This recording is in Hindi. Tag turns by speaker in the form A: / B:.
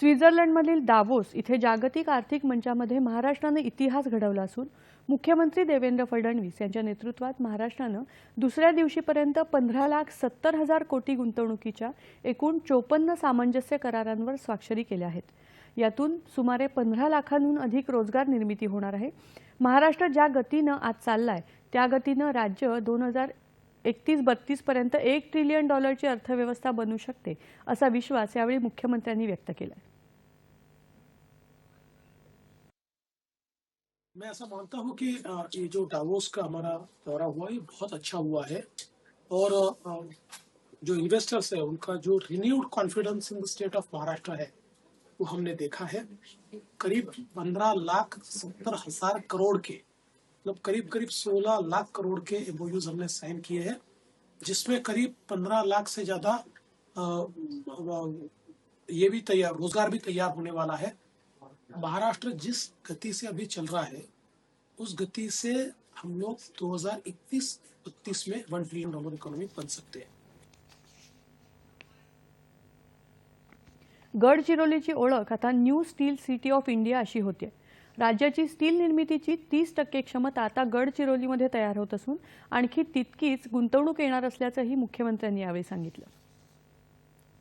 A: स्वित्झर्लंडमधील दावोस इथे जागतिक आर्थिक मंचामध्ये महाराष्ट्रानं इतिहास घडवला असून मुख्यमंत्री देवेंद्र फडणवीस यांच्या नेतृत्वात महाराष्ट्रानं दुसऱ्या दिवशीपर्यंत पंधरा लाख सत्तर हजार कोटी गुंतवणुकीच्या एकूण चोपन्न सामंजस्य करारांवर स्वाक्षरी केल्या आहेत. यातून सुमारे पंधरा लाखांहून अधिक रोजगार निर्मिती होणार आहे. महाराष्ट्र ज्या गतीनं आज चाललाय त्या गतीनं राज्य दोन हजार एकतीस बत्तीस पर्यंत एक ट्रिलियन डॉलरची अर्थव्यवस्था बनू शकते विश्वास यावेळी मुख्यमंत्र्यांनी व्यक्त केला
B: मैं ऐसा मानता हूँ कि ये जो डावोस का हमारा दौरा हुआ, ये बहुत अच्छा हुआ है और जो इन्वेस्टर्स है, उनका जो renewed confidence in the state of Maharashtra है, वो हमने देखा है। करीब पंद्रह लाख सत्तर हज़ार करोड़ के मतलब करीब करीब सोलह लाख करोड़ के एमओयूज हमने साइन किए हैं, जिसमें करीब पंद्रह लाख से ज़्यादा ये भी तैयार, रोज़गार भी तैयार होने वाला है। महाराष्ट्र जिस गति से अभी चल रहा है, उस गति से हम लोग 2021-32 में वन ट्रिलियन डॉलर इकोनॉमी बन सकते हैं।
A: गडचिरोलीची ओळख आता new steel city of India अशी होते राज्याची स्टील निर्मितीची तीस टक्के क्षमता आता गडचिरोलीमध्ये तयार होत असून आणखी तितकीच गुंतवणूक येणार असल्याचंही मुख्यमंत्र्यांनी यावेळी सांगितलं.